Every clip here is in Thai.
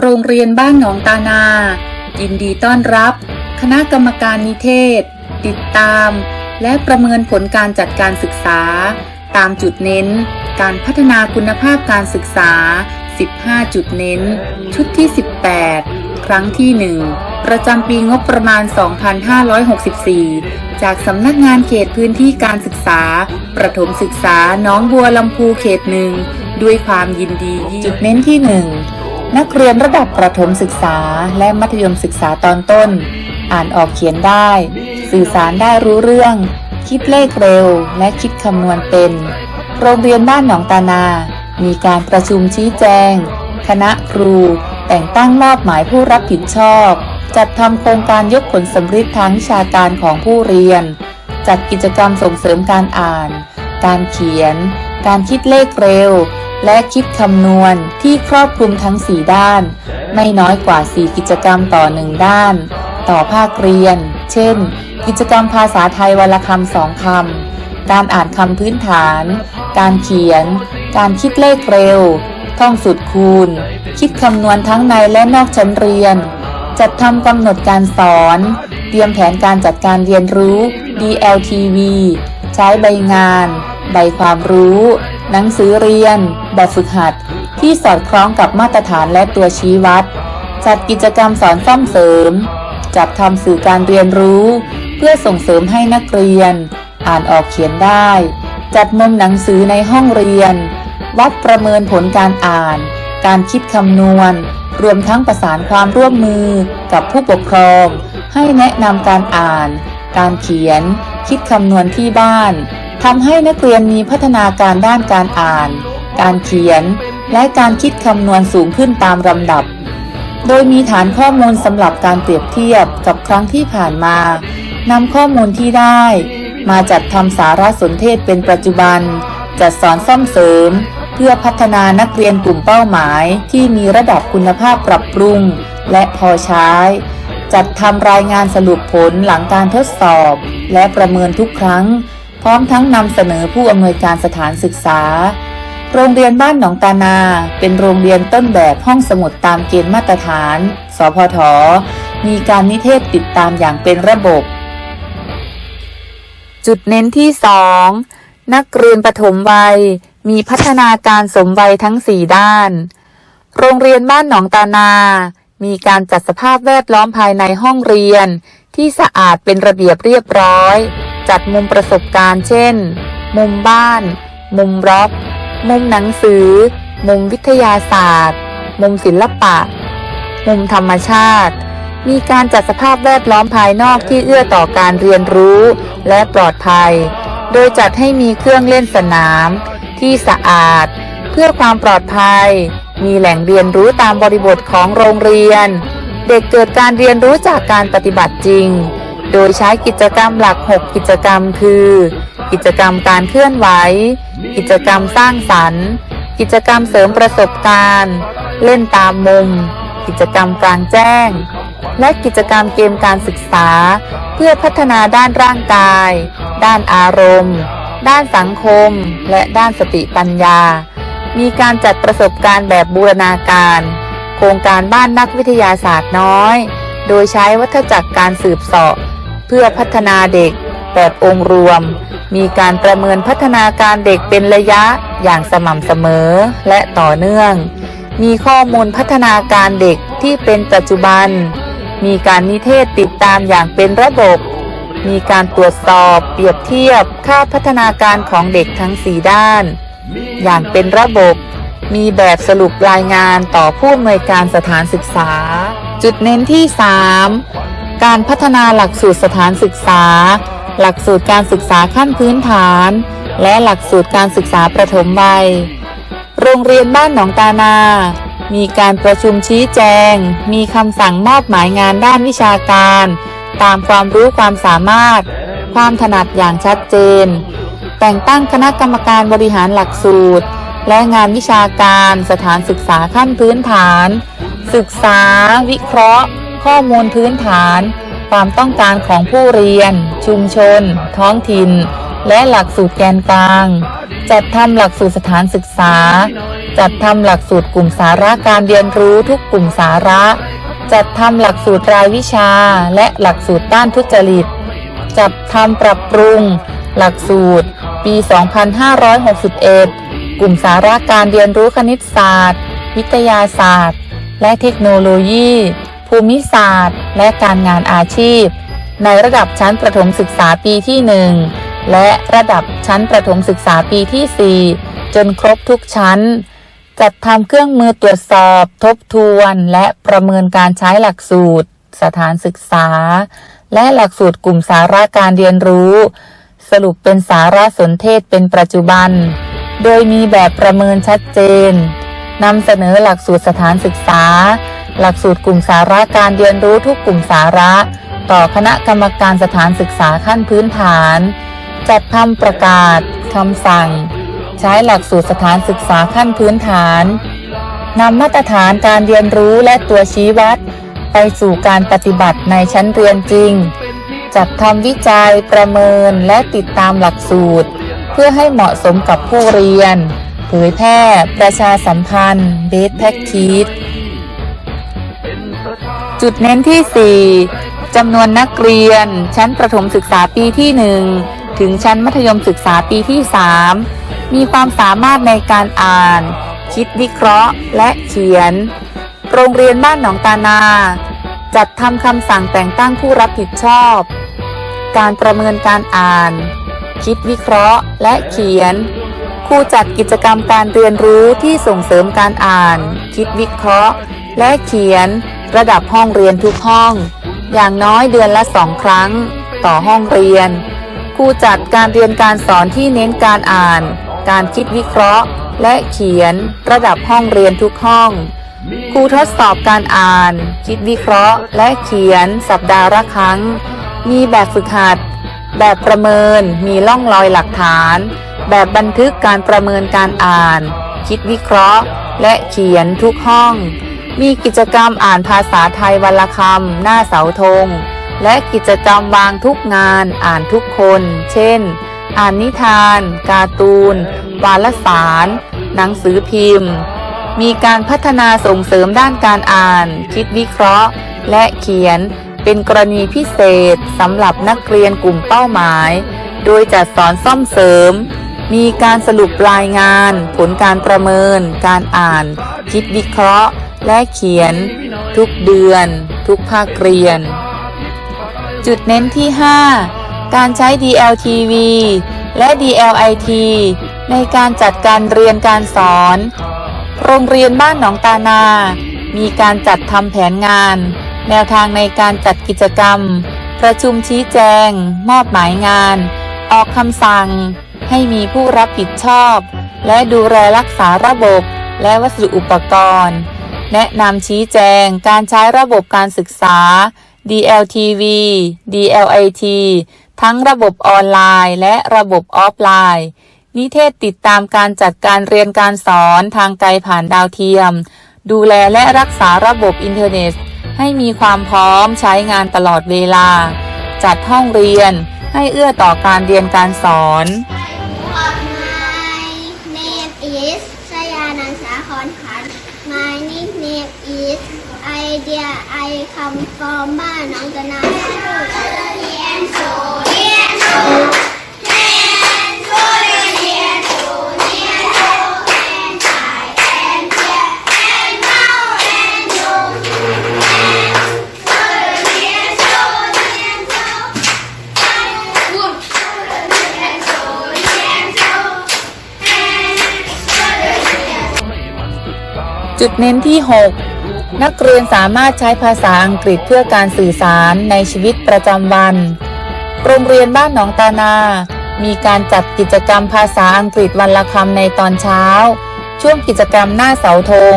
โรงเรียนบ้านหนองตานา ยินดีต้อนรับ คณะกรรมการนิเทศ ติดตาม และประเมินผลการจัดการศึกษา ตามจุดเน้น การพัฒนาคุณภาพการศึกษา 15 จุดเน้น ชุดที่ 18 ครั้งที่ 1 ประจำปีงบประมาณ 2564 จากสำนักงานเขตพื้นที่การศึกษา ประถมศึกษาหน้องบัวลำพูเขตหนึ่งด้วยความยินดีจุดเน้นที่ 1 นักเรียนระดับประถมศึกษาและมัธยมศึกษาตอนต้น อ่านออกเขียนได้ สื่อสารได้รู้เรื่อง คิดเลขเร็ว และคิดคำนวณเป็น โรงเรียนบ้านหนองตานา มีการประชุมชี้แจง คณะครู แต่งตั้งมอบหมายผู้รับผิดชอบ จัดทำโครงการยกผลสำฤทธิ์ทางวิชาการของผู้เรียน จัดกิจกรรมส่งเสริมการอ่าน การเขียน การคิดเลขเร็ว และคิดคำนวณที่ครอบคลุมทั้ง 4 ด้าน ไม่น้อยกว่า 4 กิจกรรมต่อ 1 ด้าน ต่อภาคเรียน เช่น กิจกรรมภาษาไทยวันละคำสองคำ การอ่านคำพื้นฐาน การเขียน การคิดเลขเร็ว ท่องสุดคูณ คิดคำนวณทั้งในและนอกชั้นเรียน จัดทำกำหนดการสอน เตรียมแผนการจัดการเรียนรู้ DLTV ใช้ใบงาน ใบความรู้ หนังสือเรียน แบบฝึกหัด ที่สอดคล้องกับมาตรฐานและตัวชี้วัด จัดกิจกรรมสอนซ่อมเสริม จัดทำสื่อการเรียนรู้ เพื่อส่งเสริมให้นักเรียน อ่านออกเขียนได้ จัดมุมหนังสือในห้องเรียน วัดประเมินผลการอ่าน การคิดคำนวณ รวมทั้งประสานความร่วมมือกับผู้ปกครอง ให้แนะนำการอ่าน การเขียน คิดคำนวณที่บ้าน ทำให้นักเรียนมีพัฒนาการด้านการอ่าน การเขียน และการคิดคำนวณสูงขึ้นตามลำดับ โดยมีฐานข้อมูลสำหรับการเปรียบเทียบกับครั้งที่ผ่านมานำข้อมูลที่ได้ มาจัดทำสารสนเทศเป็นปัจจุบัน จัดสอนซ่อมเสริม เพื่อพัฒนานักเรียนกลุ่มเป้าหมายที่มีระดับคุณภาพปรับปรุง และพอใช้ จัดทำรายงานสรุปผลหลังการทดสอบ และประเมินทุกครั้ง พร้อมทั้งนำเสนอผู้อำนวยการสถานศึกษา โรงเรียนบ้านหนองตานา เป็นโรงเรียนต้นแบบห้องสมุดตามเกณฑ์มาตรฐาน สพท มีการนิเทศติดตามอย่างเป็นระบบ จุดเน้นที่ 2 นักเรียนปฐมวัย มีพัฒนาการสมวัยทั้ง 4 ด้าน โรงเรียนบ้านหนองตานา มีการจัดสภาพแวดล้อมภายในห้องเรียน ที่สะอาดเป็นระเบียบเรียบร้อย จัดมุมประสบการณ์ เช่น มุมบ้าน มุมร็อก มุมหนังสือ มุมวิทยาศาสตร์ มุมศิลปะ มุมธรรมชาติ มีการจัดสภาพแวดล้อมภายนอกที่เอื้อต่อการเรียนรู้และปลอดภัย โดยจัดให้มีเครื่องเล่นสนาม ที่สะอาด เพื่อความปลอดภัย มีแหล่งเรียนรู้ตามบริบทของโรงเรียน เด็กเกิดการเรียนรู้จากการปฏิบัติจริง โดยใช้กิจกรรมหลัก 6 กิจกรรมคือ กิจกรรมการเคลื่อนไหว กิจกรรมสร้างสรรค์ กิจกรรมเสริมประสบการณ์ เล่นตามมุม กิจกรรมกลางแจ้ง และกิจกรรมเกมการศึกษา เพื่อพัฒนาด้านร่างกาย ด้านอารมณ์ ด้านสังคม และด้านสติปัญญา มีการจัดประสบการณ์แบบบูรณาการ โครงการบ้านนักวิทยาศาสตร์น้อย โดยใช้วัฏจักรการสืบเสาะ เพื่อพัฒนาเด็กแบบองค์รวม มีการประเมินพัฒนาการเด็กเป็นระยะอย่างสม่ำเสมอและต่อเนื่อง มีข้อมูลพัฒนาการเด็กที่เป็นปัจจุบัน มีการนิเทศติดตามอย่างเป็นระบบ มีการตรวจสอบเปรียบเทียบค่าพัฒนาการของเด็กทั้ง4ด้าน อย่างเป็นระบบ มีแบบสรุปรายงานต่อผู้อำนวยการสถานศึกษา จุดเน้นที่ 3 การพัฒนาหลักสูตรสถานศึกษา หลักสูตรการศึกษาขั้นพื้นฐาน และหลักสูตรการศึกษาประถมวัย โรงเรียนบ้านหนองตานา มีการประชุมชี้แจง มีคำสั่งมอบหมายงานด้านวิชาการ ตามความรู้ความสามารถ ความถนัดอย่างชัดเจน แต่งตั้งคณะกรรมการบริหารหลักสูตร และงานวิชาการสถานศึกษาขั้นพื้นฐาน ศึกษา วิเคราะห์ ข้อมูลพื้นฐาน ความต้องการของผู้เรียน ชุมชน ท้องถิ่น และหลักสูตรแกนกลาง จัดทำหลักสูตรสถานศึกษา จัดทำหลักสูตรกลุ่มสาระการเรียนรู้ทุกกลุ่มสาระ จัดทำหลักสูตรรายวิชา และหลักสูตรต้านทุจริต จัดทำปรับปรุง หลักสูตร ปี 2561 กลุ่มสาระการเรียนรู้คณิตศาสตร์ วิทยาศาสตร์ และเทคโนโลยี ภูมิศาสตร์ และการงานอาชีพ ในระดับชั้นประถมศึกษาปีที่ 1 และระดับชั้นประถมศึกษาปีที่ 4 จนครบทุกชั้น จัดทำเครื่องมือตรวจสอบ ทบทวน และประเมินการใช้หลักสูตร สถานศึกษา และหลักสูตรกลุ่มสาระการเรียนรู้ สรุปเป็นสาระสนเทศเป็นปัจจุบัน โดยมีแบบประเมินชัดเจนนำเสนอหลักสูตรสถานศึกษา หลักสูตรกลุ่มสาระการเรียนรู้ทุกกลุ่มสาระ ต่อคณะกรรมการสถานศึกษาขั้นพื้นฐาน จัดทำประกาศคำสั่ง ใช้หลักสูตรสถานศึกษาขั้นพื้นฐานนำมาตรฐานการเรียนรู้และตัวชี้วัด ไปสู่การปฏิบัติในชั้นเรียนจริง จัดทำวิจัยประเมินและติดตามหลักสูตร เพื่อให้เหมาะสมกับผู้เรียน เผยแพร่ ประชาสัมพันธ์เบสแพ็กทีส จุดเน้นที่ 4 จำนวนนักเรียน ชั้นประถมศึกษาปีที่ 1 ถึงชั้นมัธยมศึกษาปีที่ 3 มีความสามารถในการอ่าน คิดวิเคราะห์ และเขียน โรงเรียนบ้านหนองตานา จัดทำคำสั่งแต่งตั้งผู้รับผิดชอบ การประเมินการอ่าน คิดวิเคราะห์ และเขียนครูจัดกิจกรรมการเรียนรู้ที่ส่งเสริมการอ่าน คิดวิเคราะห์ และเขียน ระดับห้องเรียนทุกห้อง อย่างน้อยเดือนละสองครั้ง ต่อห้องเรียน ครูจัดการเรียนการสอนที่เน้นการอ่าน การคิดวิเคราะห์ และเขียน ระดับห้องเรียนทุกห้อง ครูทดสอบการอ่าน คิดวิเคราะห์ และเขียน สัปดาห์ละครั้ง มีแบบฝึกหัด แบบประเมิน มีล่องรอยหลักฐาน แบบบันทึกการประเมินการอ่าน คิดวิเคราะห์ และเขียนทุกห้อง มีกิจกรรมอ่านภาษาไทยวันละคำหน้าเสาธง และกิจกรรมวางทุกงานอ่านทุกคน เช่น อ่านนิทาน การ์ตูน วารสาร หนังสือพิมพ์ มีการพัฒนาส่งเสริมด้านการอ่าน คิดวิเคราะห์ และเขียนเป็นกรณีพิเศษสำหรับนักเรียนกลุ่มเป้าหมาย โดยจัดสอนซ่อมเสริม มีการสรุปรายงาน ผลการประเมิน การอ่าน คิดวิเคราะห์ และเขียนทุกเดือน ทุกภาคเรียน จุดเน้นที่ 5 การใช้ DLTV และ DLIT ในการจัดการเรียนการสอน โรงเรียนบ้านหนองตานา มีการจัดทำแผนงาน แนวทางในการจัดกิจกรรม ประชุมชี้แจง มอบหมายงาน ออกคำสั่ง ให้มีผู้รับผิดชอบ และดูแลรักษาระบบ และวัสดุอุปกรณ์ แนะนำชี้แจงการใช้ระบบการศึกษา DLTV DLIT ทั้งระบบออนไลน์ และระบบออฟไลน์ นิเทศติดตามการจัดการเรียนการสอนทางไกลผ่านดาวเทียม ดูแลและรักษาระบบอินเทอร์เน็ต ให้มีความพร้อมใช้งานตลอดเวลา จัดห้องเรียนให้เอื้อต่อการเรียนการสอน My name is ชยานันสาคอนขัน My nickname is Idea I come from บ้านหนองตะนาเรียนสูเรียนสูเรียนสูเรียนสูเรียนสูเรียนสายเรียนเทียเรียนเมาเรียนสูเรียนสูเรียนสูเรียนสูเรียนสู จุดเน้นที่ 6 นักเรียนสามารถใช้ภาษาอังกฤษเพื่อการสื่อสารในชีวิตประจำวัน โรงเรียนบ้านหนองตานา มีการจัดกิจกรรมภาษาอังกฤษวันละคำในตอนเช้า ช่วงกิจกรรมหน้าเสาธง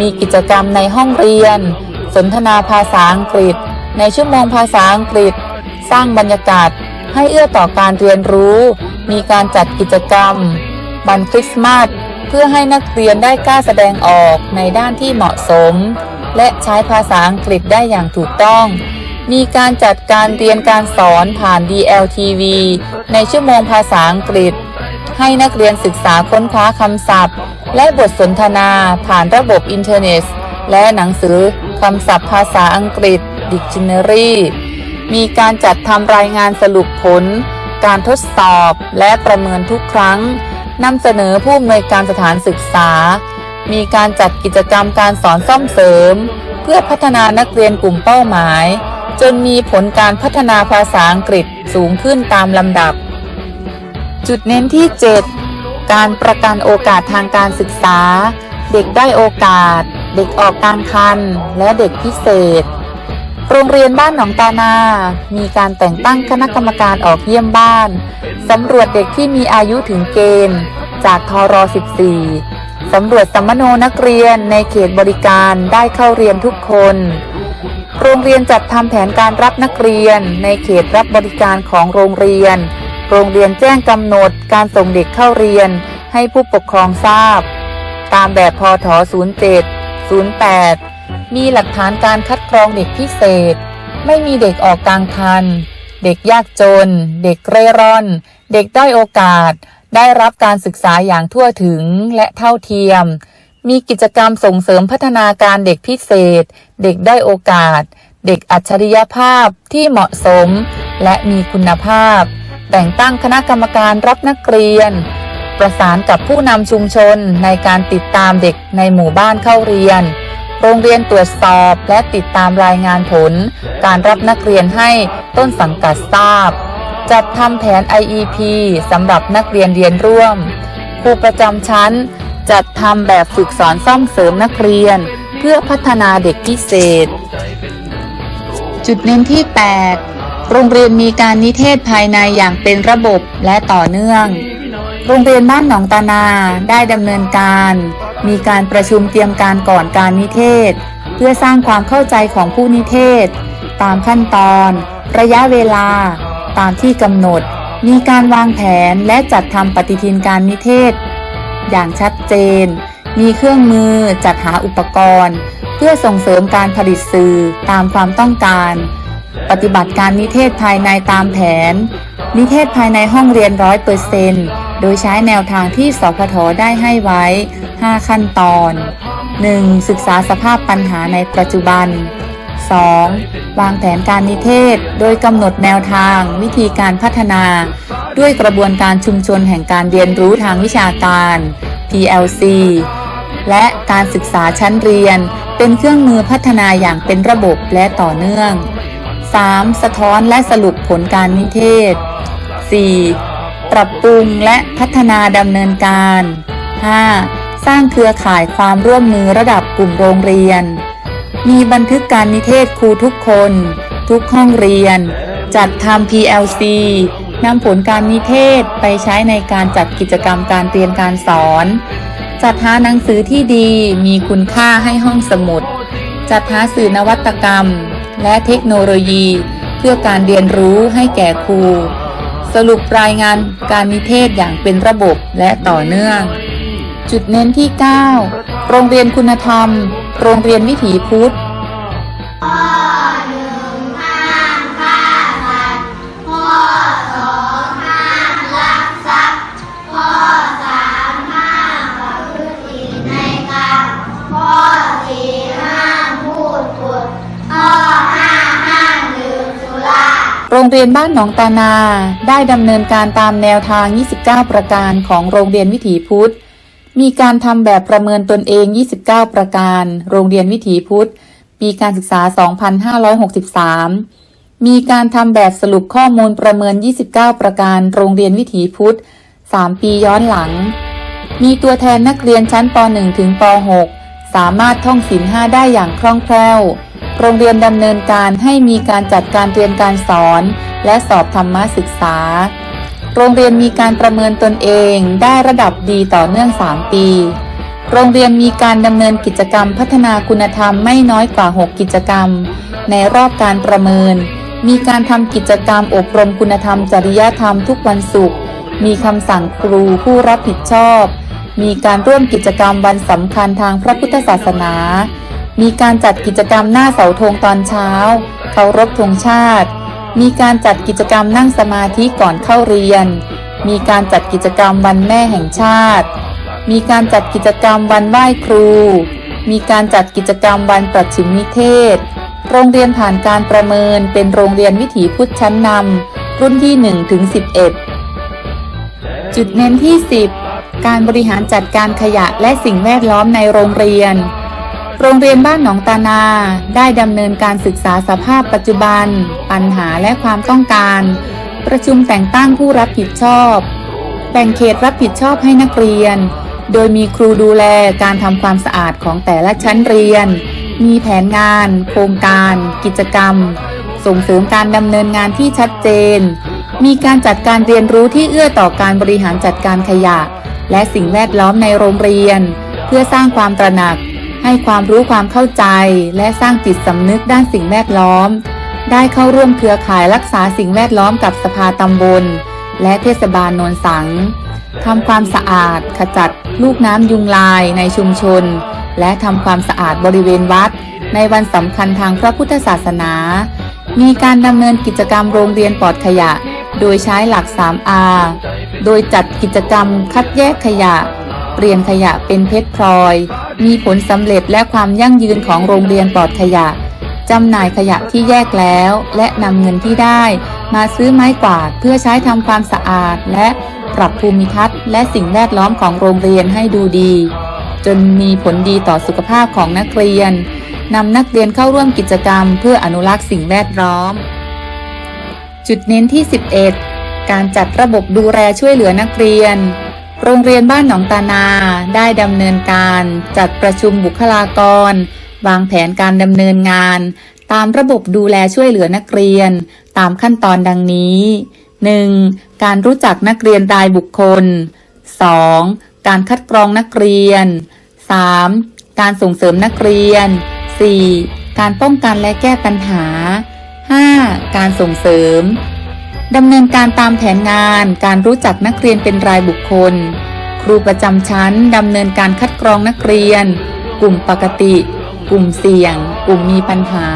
มีกิจกรรมในห้องเรียน สนทนาภาษาอังกฤษ ในชั่วโมงภาษาอังกฤษ สร้างบรรยากาศให้เอื้อต่อการเรียนรู้ มีการจัดกิจกรรมวันคริสต์มาส เพื่อให้นักเรียนได้กล้าแสดงออกในด้านที่เหมาะสม และใช้ภาษาอังกฤษได้อย่างถูกต้อง มีการจัดการเรียนการสอนผ่าน DLTV ในชั่วโมงภาษาอังกฤษ ให้นักเรียนศึกษาค้นคว้าคำศัพท์ และบทสนทนาผ่านระบบอินเทอร์เน็ต และหนังสือคำศัพท์ภาษาอังกฤษ Dictionary มีการจัดทำรายงานสรุปผล การทดสอบและประเมินทุกครั้ง นำเสนอผู้อำนวยการสถานศึกษา มีการจัดกิจกรรมการสอนซ่อมเสริม เพื่อพัฒนานักเรียนกลุ่มเป้าหมาย จนมีผลการพัฒนาภาษาอังกฤษสูงขึ้นตามลำดับ จุดเน้นที่ 7 การประกันโอกาสทางการศึกษา เด็กได้โอกาส เด็กออกการคัน และเด็กพิเศษ โรงเรียนบ้านหนองตานา มีการแต่งตั้งคณะกรรมการออกเยี่ยมบ้าน สำรวจเด็กที่มีอายุถึงเกณฑ์ จากทร14 สำรวจสัมมโนนักเรียนในเขตบริการได้เข้าเรียนทุกคน โรงเรียนจัดทำแผนการรับนักเรียนในเขตรับบริการของโรงเรียน โรงเรียนแจ้งกำหนดการส่งเด็กเข้าเรียนให้ผู้ปกครองทราบ ตามแบบพท07 08 มีหลักฐานการคัดกรองเด็กพิเศษ ไม่มีเด็กออกกลางคัน เด็กยากจน เด็กเร่ร่อน เด็กได้โอกาส ได้รับการศึกษาอย่างทั่วถึงและเท่าเทียม มีกิจกรรมส่งเสริมพัฒนาการเด็กพิเศษ เด็กได้โอกาส เด็กอัจฉริยภาพที่เหมาะสม และมีคุณภาพ แต่งตั้งคณะกรรมการรับนักเรียน ประสานกับผู้นำชุมชนในการติดตามเด็กในหมู่บ้านเข้าเรียน โรงเรียนตรวจสอบและติดตามรายงานผล การรับนักเรียนให้ต้นสังกัดทราบ จัดทำแผน IEP สำหรับนักเรียนเรียนร่วม ครูประจำชั้น จัดทำแบบฝึกสอนซ่อมเสริมนักเรียน เพื่อพัฒนาเด็กพิเศษ จุดเน้นที่ 8 โรงเรียนมีการนิเทศภายในอย่างเป็นระบบและต่อเนื่อง โรงเรียนบ้านหนองตานาได้ดำเนินการ มีการประชุมเตรียมการก่อนการนิเทศ เพื่อสร้างความเข้าใจของผู้นิเทศ ตามขั้นตอน ระยะเวลา ตามที่กำหนด มีการวางแผนและจัดทำปฏิทินการนิเทศ อย่างชัดเจน มีเครื่องมือจัดหาอุปกรณ์ เพื่อส่งเสริมการผลิตสื่อตามความต้องการ ปฏิบัติการนิเทศภายในตามแผน นิเทศภายในห้องเรียนร้อยเปอร์เซน โดยใช้แนวทางที่สพทได้ให้ไว้ 5 ขั้นตอน 1. ศึกษาสภาพปัญหาในปัจจุบัน 2. วางแผนการนิเทศ โดยกำหนดแนวทาง วิธีการพัฒนา ด้วยกระบวนการชุมชนแห่งการเรียนรู้ทางวิชาการ PLC และการศึกษาชั้นเรียน เป็นเครื่องมือพัฒนาอย่างเป็นระบบและต่อเนื่อง 3. สะท้อนและสรุปผลการนิเทศ 4. ปรับปรุงและพัฒนาดำเนินการ 5. สร้างเครือข่ายความร่วมมือระดับกลุ่มโรงเรียน มีบันทึกการนิเทศครูทุกคน ทุกห้องเรียน จัดทำ PLC นำผลการนิเทศไปใช้ในการจัดกิจกรรมการเรียนการสอน จัดหาหนังสือที่ดีมีคุณค่าให้ห้องสมุด จัดหาสื่อนวัตกรรม และเทคโนโลยี เพื่อการเรียนรู้ให้แก่ครู สรุปรายงานการนิเทศอย่างเป็นระบบและต่อเนื่อง จุดเน้นที่ 9 โรงเรียนคุณธรรม โรงเรียนวิถีพุทธ รงเรียนบ้านหนองตานา ได้ดำเนินการตามแนวทาง 29 ประการของโรงเรียนวิถีพุทธ มีการทำแบบประเมินตนเอง 29 ประการ โรงเรียนวิถีพุทธ ปีการศึกษา 2563 มีการทำแบบสรุปข้อมูลประเมิน 29 ประการ โรงเรียนวิถีพุทธ 3 ปีย้อนหลัง มีตัวแทนนักเรียนชั้นป .1 ถึงป .6 สามารถท่องศีลห้าได้อย่างคล่องแคล่ว โรงเรียนดำเนินการให้มีการจัดการเรียนการสอน และสอบธรรมศึกษา โรงเรียนมีการประเมินตนเองได้ระดับดีต่อเนื่อง 3 ปี โรงเรียนมีการดำเนินกิจกรรมพัฒนาคุณธรรมไม่น้อยกว่า 6 กิจกรรม ในรอบการประเมิน มีการทำกิจกรรมอบรมคุณธรรม จริยธรรมทุกวันศุกร์ มีคำสั่งครูผู้รับผิดชอบ มีการร่วมกิจกรรมวันสำคัญทางพระพุทธศาสนา มีการจัดกิจกรรมหน้าเสาธงตอนเช้า เคารพธงชาติ มีการจัดกิจกรรมนั่งสมาธิก่อนเข้าเรียน มีการจัดกิจกรรมวันแม่แห่งชาติ มีการจัดกิจกรรมวันไหว้ครู มีการจัดกิจกรรมวันประชิมนิเทศ โรงเรียนผ่านการประเมินเป็นโรงเรียนวิถีพุทธชั้นนำรุ่นที่1ถึง11 จุดเน้นที่ 10 การบริหารจัดการขยะและสิ่งแวดล้อมในโรงเรียน โรงเรียนบ้านหนองตานา ได้ดำเนินการศึกษาสภาพปัจจุบัน ปัญหาและความต้องการ ประชุมแต่งตั้งผู้รับผิดชอบ แบ่งเขตรับผิดชอบให้นักเรียน โดยมีครูดูแลการทำความสะอาดของแต่ละชั้นเรียน มีแผนงาน โครงการ กิจกรรม ส่งเสริมการดำเนินงานที่ชัดเจน มีการจัดการเรียนรู้ที่เอื้อต่อการบริหารจัดการขยะ และสิ่งแวดล้อมในโรงเรียน เพื่อสร้างความตระหนัก ให้ความรู้ความเข้าใจและสร้างจิตสำนึกด้านสิ่งแวดล้อม ได้เข้าร่วมเครือข่ายรักษาสิ่งแวดล้อมกับสภาตำบล และเทศบาลโนนสังทำความสะอาดขจัดลูกน้ำยุงลายในชุมชน และทำความสะอาดบริเวณวัด ในวันสำคัญทางพระพุทธศาสนา มีการดำเนินกิจกรรมโรงเรียนปลอดขยะ โดยใช้หลัก 3R โดยจัดกิจกรรมคัดแยกขยะ เปลี่ยนขยะเป็นเพชรพลอย มีผลสำเร็จและความยั่งยืนของโรงเรียนปลอดขยะจำหน่ายขยะที่แยกแล้ว และนำเงินที่ได้ มาซื้อไม้กวาดเพื่อใช้ทำความสะอาด และปรับภูมิทัศน์ และสิ่งแวดล้อมของโรงเรียนให้ดูดี จนมีผลดีต่อสุขภาพของนักเรียนนำนักเรียนเข้าร่วมกิจกรรม เพื่ออนุรักษ์สิ่งแวดล้อม จุดเน้นที่ 11 การจัดระบบดูแลช่วยเหลือนักเรียน โรงเรียนบ้านหนองตานาได้ดำเนินการจัดประชุมบุคลากร วางแผนการดำเนินงาน ตามระบบดูแลช่วยเหลือนักเรียน ตามขั้นตอนดังนี้ 1. การรู้จักนักเรียนรายบุคคล 2. การคัดกรองนักเรียน 3. การส่งเสริมนักเรียน 4. การป้องกันและแก้ปัญหา 5. การส่งเสริม ดำเนินการตามแผนงานการรู้จักนักเรียนเป็นรายบุคคล ครูประจำชั้นดำเนินการคัดกรองนักเรียน กลุ่มปกติ กลุ่มเสี่ยง กลุ่มมีปัญหา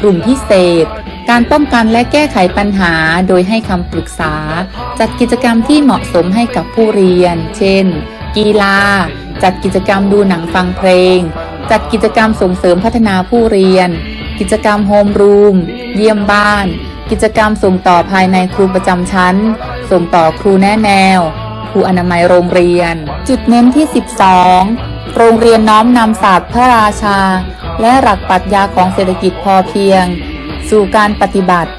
กลุ่มพิเศษ การป้องกันและแก้ไขปัญหาโดยให้คำปรึกษา จัดกิจกรรมที่เหมาะสมให้กับผู้เรียน เช่น กีฬา จัดกิจกรรมดูหนังฟังเพลง จัดกิจกรรมส่งเสริมพัฒนาผู้เรียน กิจกรรมโฮมรูม เยี่ยมบ้าน กิจกรรมส่งต่อภายในครูประจำชั้น ส่งต่อครูแนะแนว ครูอนามัยโรงเรียน จุดเน้นที่ 12 โรงเรียนน้อมนำศาสตร์พระราชา และหลักปรัชญาของเศรษฐกิจพอเพียง สู่การปฏิบัติ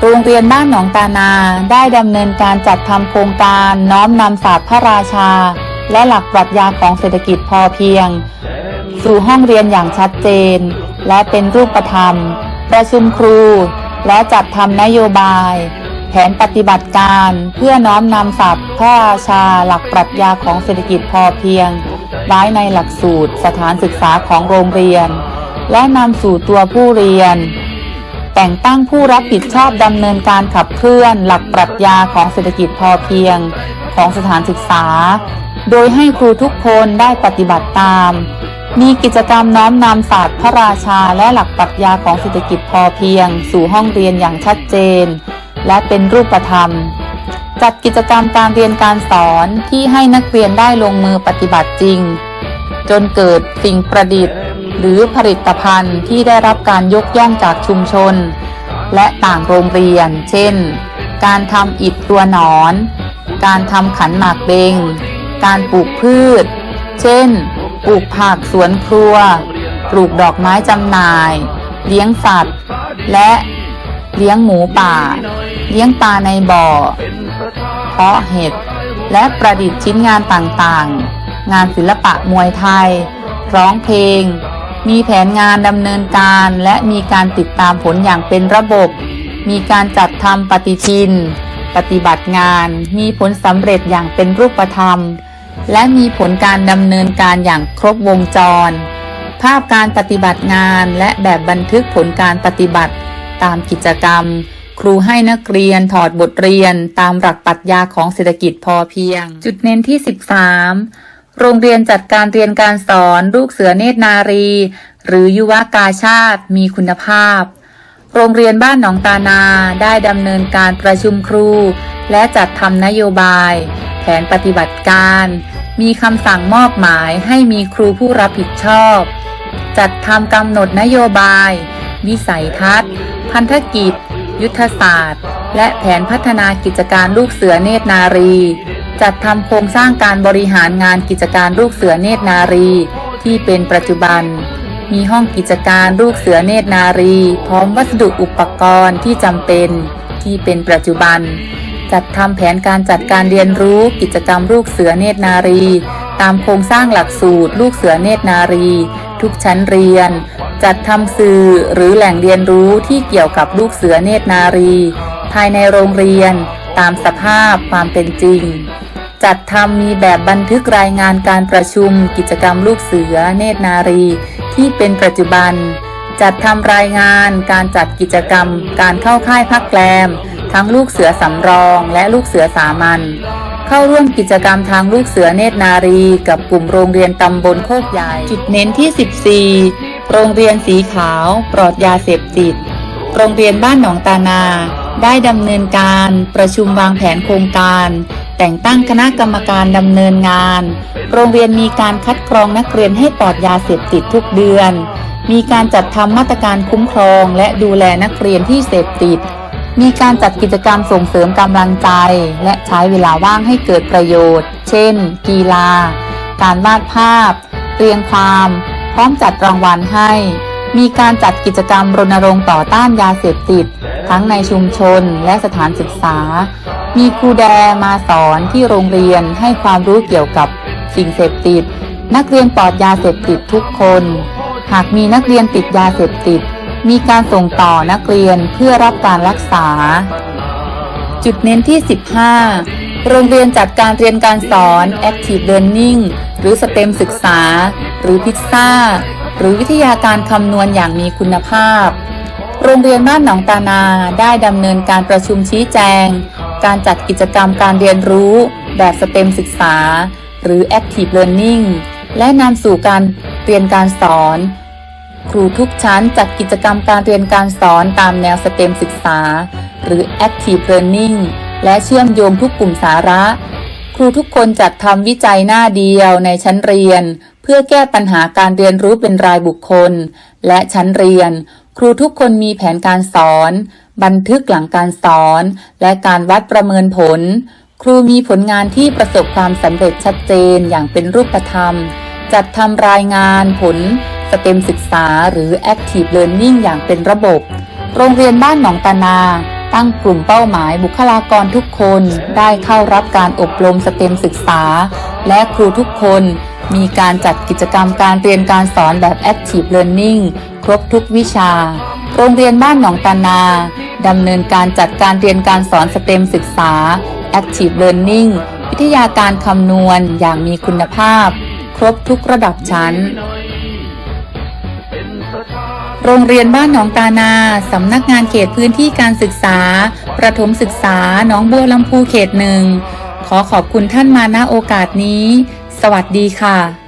โรงเรียนบ้านหนองตานาได้ดำเนินการจัดทำโครงการน้อมนำศาสตร์พระราชา และหลักปรัชญาของเศรษฐกิจพอเพียง สู่ห้องเรียนอย่างชัดเจน และเป็นรูปธรรม ประชุมครู และจัดทำนโยบาย แผนปฏิบัติการเพื่อน้อมนำศัพท์พระราชาหลักปรัชญาของเศรษฐกิจพอเพียง ไว้ในหลักสูตรสถานศึกษาของโรงเรียน และนำสู่ตัวผู้เรียน แต่งตั้งผู้รับผิดชอบดำเนินการขับเคลื่อนหลักปรัชญาของเศรษฐกิจพอเพียงของสถานศึกษา โดยให้ครูทุกคนได้ปฏิบัติตาม มีกิจกรรมน้อมนำศาสตร์พระราชาและหลักปรัชญาของเศรษฐกิจพอเพียง สู่ห้องเรียนอย่างชัดเจน และเป็นรูปธรรม จัดกิจกรรมการเรียนการสอนที่ให้นักเรียนได้ลงมือปฏิบัติจริง จนเกิดสิ่งประดิษฐ์ หรือผลิตภัณฑ์ที่ได้รับการยกย่องจากชุมชน และต่างโรงเรียน เช่น การทำอิฐตัวหนอน การทำขันหมากเบง การปลูกพืช เช่น ปลูกผักสวนครัว ปลูกดอกไม้จำหน่าย เลี้ยงสัตว์ และเลี้ยงหมูป่า เลี้ยงปลาในบ่อ เพาะเห็ด และประดิษฐ์ชิ้นงานต่างๆ งานศิลปะมวยไทย ร้องเพลง มีแผนงานดำเนินการและมีการติดตามผลอย่างเป็นระบบ มีการจัดทำปฏิทิน ปฏิบัติงาน มีผลสำเร็จอย่างเป็นรูปธรรม และมีผลการดำเนินการอย่างครบวงจร ภาพการปฏิบัติงานและแบบบันทึกผลการปฏิบัติ ตามกิจกรรม ครูให้นักเรียนถอดบทเรียนตามหลักปรัชญาของเศรษฐกิจพอเพียง จุดเน้นที่ 13 โรงเรียนจัดการเรียนการสอนลูกเสือเนตรนารี หรือยุวกาชาติมีคุณภาพ โรงเรียนบ้านหนองตานาได้ดำเนินการประชุมครู และจัดทำนโยบาย แผนปฏิบัติการ มีคำสั่งมอบหมายให้มีครูผู้รับผิดชอบ จัดทำกำหนดนโยบาย วิสัยทัศน์ พันธกิจ ยุทธศาสตร์ และแผนพัฒนากิจการลูกเสือเนตรนารี จัดทำโครงสร้างการบริหารงานกิจการลูกเสือเนตรนารี ที่เป็นปัจจุบัน มีห้องกิจการลูกเสือเนตรนารี พร้อมวัสดุอุปกรณ์ที่จำเป็น ที่เป็นปัจจุบัน จัดทำแผนการจัดการเรียนรู้กิจกรรมลูกเสือเนตรนารี ตามโครงสร้างหลักสูตร ลูกเสือเนตรนารี ทุกชั้นเรียน จัดทำสื่อหรือแหล่งเรียนรู้ที่เกี่ยวกับลูกเสือเนตรนารี ภายในโรงเรียน ตามสภาพความเป็นจริง จัดทำมีแบบบันทึกรายงานการประชุม กิจกรรมลูกเสือเนตรนารี ที่เป็นปัจจุบัน จัดทำรายงานการจัดกิจกรรม การเข้าค่ายพักแรม ทั้งลูกเสือสำรองและลูกเสือสามัญเข้าร่วมกิจกรรมทางลูกเสือเนตรนารี กับกลุ่มโรงเรียนตำบลโคกใหญ่จุดเน้นที่ 14 โรงเรียนสีขาว ปลอดยาเสพติด โรงเรียนบ้านหนองตานา ได้ดำเนินการประชุมวางแผนโครงการ แต่งตั้งคณะกรรมการดำเนินงาน โรงเรียนมีการคัดกรองนักเรียนให้ปลอดยาเสพติดทุกเดือน มีการจัดทำมาตรการคุ้มครองและดูแลนักเรียนที่เสพติด มีการจัดกิจกรรมส่งเสริมกำลังใจ และใช้เวลาว่างให้เกิดประโยชน์ เช่น กีฬา การวาดภาพ เรียงความ พร้อมจัดรางวัลให้ มีการจัดกิจกรรมรณรงค์ต่อต้านยาเสพติด ทั้งในชุมชนและสถานศึกษา มีครูแดมาสอนที่โรงเรียนให้ความรู้เกี่ยวกับสิ่งเสพติด นักเรียนปลอดยาเสพติดทุกคน หากมีนักเรียนติดยาเสพติด มีการส่งต่อนักเรียนเพื่อรับการรักษา จุดเน้นที่ 15 โรงเรียนจัดการเรียนการสอน Active Learning หรือ STEM ศึกษา หรือพิซซ่า หรือวิทยาการคำนวณอย่างมีคุณภาพ โรงเรียนบ้านหนองตานาได้ดำเนินการประชุมชี้แจง การจัดกิจกรรมการเรียนรู้แบบ STEM ศึกษา หรือ Active Learning และนำสู่การเรียนการสอน ครูทุกชั้นจัดกิจกรรมการเรียนการสอนตามแนวสเต็มศึกษา หรือ Active Learning และเชื่อมโยงทุกกลุ่มสาระ ครูทุกคนจัดทำวิจัยหน้าเดียวในชั้นเรียน เพื่อแก้ปัญหาการเรียนรู้เป็นรายบุคคล และชั้นเรียน ครูทุกคนมีแผนการสอน บันทึกหลังการสอน และการวัดประเมินผล ครูมีผลงานที่ประสบความสำเร็จชัดเจนอย่างเป็นรูปธรรม จัดทำรายงานผล เต็มศึกษาหรือ Active Learning อย่างเป็นระบบ โรงเรียนบ้านหนองตานา ตั้งกลุ่มเป้าหมายบุคลากรทุกคนได้เข้ารับการอบรมสเต็มศึกษา และครูทุกคนมีการจัดกิจกรรมการเรียนการสอนแบบ Active Learning ครบทุกวิชา โรงเรียนบ้านหนองตานาดำเนินการจัดการเรียนการสอนสเต็มศึกษา Active Learning วิทยาการคำนวณอย่างมีคุณภาพ ครบทุกระดับชั้น โรงเรียนบ้านหนองตานา สำนักงานเขตพื้นที่การศึกษา ประถมศึกษาหนองบัวลำพูเขตหนึ่ง ขอขอบคุณท่านมาณโอกาสนี้ สวัสดีค่ะ